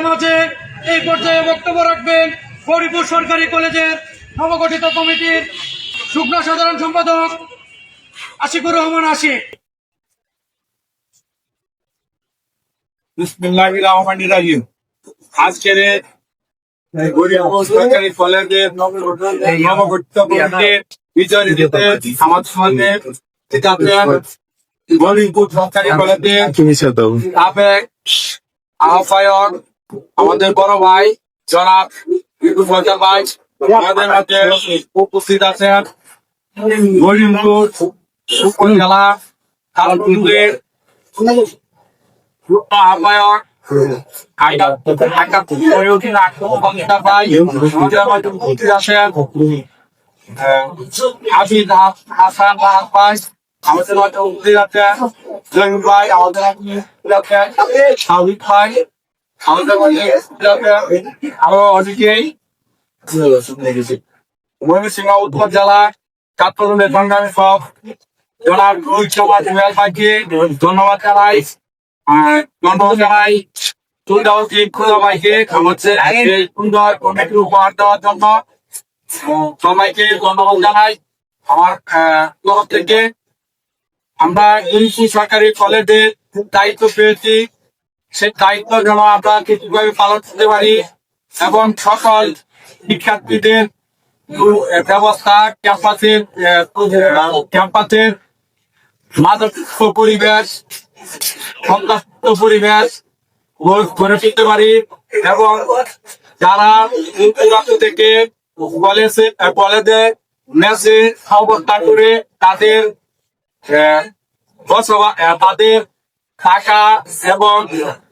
মাঝে এই পর্যায়ে বক্তব্য রাখবেন গৌরীপুর সরকারি কলেজের নবগঠিত কমিটির যুগ্ম সাধারণ সম্পাদক আশিকুর রহমান আশিক। বিসমিল্লাহির রহমানির রহিম আজকের সরকারি কলেজের নবগঠিত কমিটির বিজয় আমাদের সঙ্গে আছেন সরকারি কলেজের আহ্বায়ক আমাদের বড় ভাই, জনাব সরকার ভাই, আমাদের মাঝে উপস্থিত আছেন কালপুরের আহ্বায়ক হাসান আমাদের ভাই, আমাদের শাহিদ ভাই আমাদের মাঝে উপস্থিত আছেন আরও অনেকেই ময়মনসিংহ উত্তর জেলা সংগ্রামী সব জনাব রোহিত সমাজ ভাইকে ধন্যবাদ জানাই। আর ধন্যবাদ জানাই সুন্দরী খুদা ভাইকে হচ্ছে সুন্দর কমিটি উপহার দেওয়ার জন্য। সবাইকে ধন্যবাদ জানাই। আমার তরফ থেকে আমরা সরকারি কলেজে দায়িত্ব পেয়েছি। সেই দায়িত্ব যেন আমরা ঠিকভাবে পালন করতে পারি এবং সকল শিক্ষার্থীদের ব্যবস্থা ক্যাম্পাসের ক্যাম্পাসের মাদক পরিবেশ, সন্ত্রাসমুক্ত পরিবেশ গড়ে- তুলতে পারি এবং যারা থেকে কলেজে কলেজে মেসে অবস্থান করে তাদের বসবাস তাদের থাকা এবং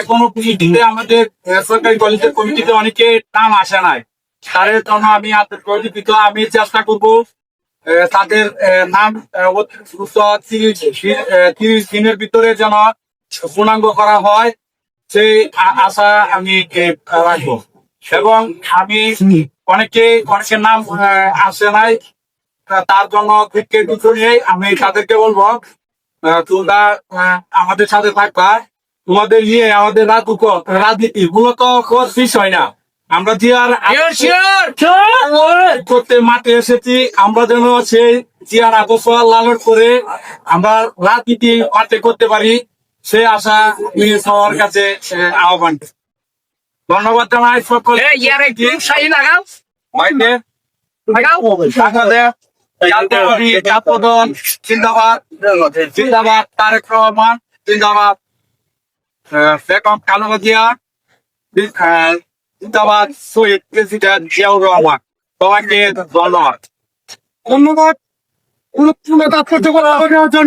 এখনও কমিটিতে আমাদের সরকারি কলেজের কমিটিতে অনেকে নাম আসে নাই। তাদের জন্য আমি আপনাদের পরিচিত আমি চেষ্টা করব তাদের নাম তিরিশ দিনের ভিতরে যেন পূর্ণাঙ্গ করা হয়, সেই আশা আমি রাখব। এবং আমি অনেকে, অনেকের নাম আসে নাই তার জন্য দুঃখের বিষয়ে আমি তাদেরকে বলব তোমরা আমাদের সাথে থাকবা। তোমাদের নিয়ে আমাদের রাজনীতি রাজনীতি মূলত বিষয় না। আমরা যে আর করতে মাঠে এসেছি আমরা যেন সেই জিয়ার আদর্শ লালন করে আমরা রাজনীতি মাঠে করতে পারি সেই আশা নিয়ে সবার কাছে আহ্বান। ধন্যবাদ জানাই সকল মাইনে টাকা দেয় জিন্দাবাদ। জিন্দাবাদ তারেক রহমান জিন্দাবাদ। বেগম খালেদা জিয়া জি- আহ, জিন্দাবাদ শহীদ প্রেসিডেন্ট জিয়াউর রহমান। সবাইকে ধন্যবাদ। ধন্যবাদ। পুরো তাৎপর্য করার জন্য?